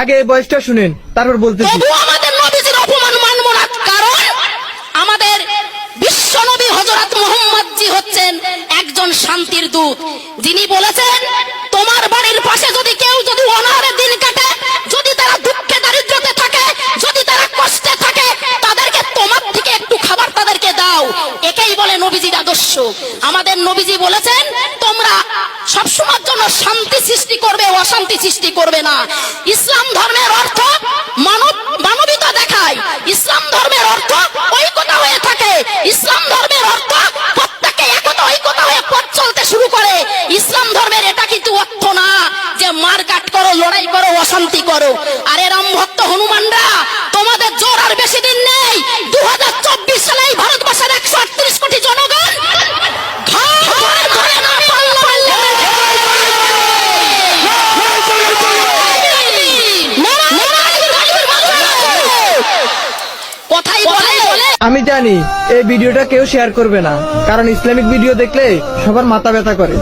আগে এই বয়সটা শুনেন, তারপর বলতেছি। তবু আমাদের নবীজির অপমান মানব না, কারণ আমাদের বিশ্ব নবী হজরত মোহাম্মদ জি হচ্ছেন একজন শান্তির দূত। যিনি বলেছেন, তোমার বাড়ির পাশে যদি কেউ যদি দিন কাটে, যদি তারা দুঃখে দারিদ্রতে থাকে, যদি তারা কষ্টে থাকে, তাদেরকে তোমার থেকে একটু খাবার তাদেরকে দাও। একেই বলে নবীজির আদর্শ। আমাদের নবীজি বলেছেন, তোমরা সবসময়ের জন্য শান্তি সৃষ্টি করবে, অশান্তি সৃষ্টি করবে না। ইসলাম ধর্মের অর্থ মানব মানবিতা দেখায় ইসলাম ধর্মের অর্থ ঐক্যতা হয়ে থাকে। ইসলাম ধর্মের অর্থ প্রত্যেকে একতা ঐকতা হয়ে পথ চলতে শুরু করে। ইসলাম ধর্মের এটা কিন্তু অর্থ না যে মার কাট করো, লড়াই করো, অশান্তি করো। আরে রাম ভক্ত হনুমানরা, তোমাদের জোর আর বেশি দিন নেই। কথাই বলে। আমি জানি এই ভিডিওটা কেউ শেয়ার করবে না কারণ ইসলামিক ভিডিও দেখলে সবার মাথা ব্যথা করে।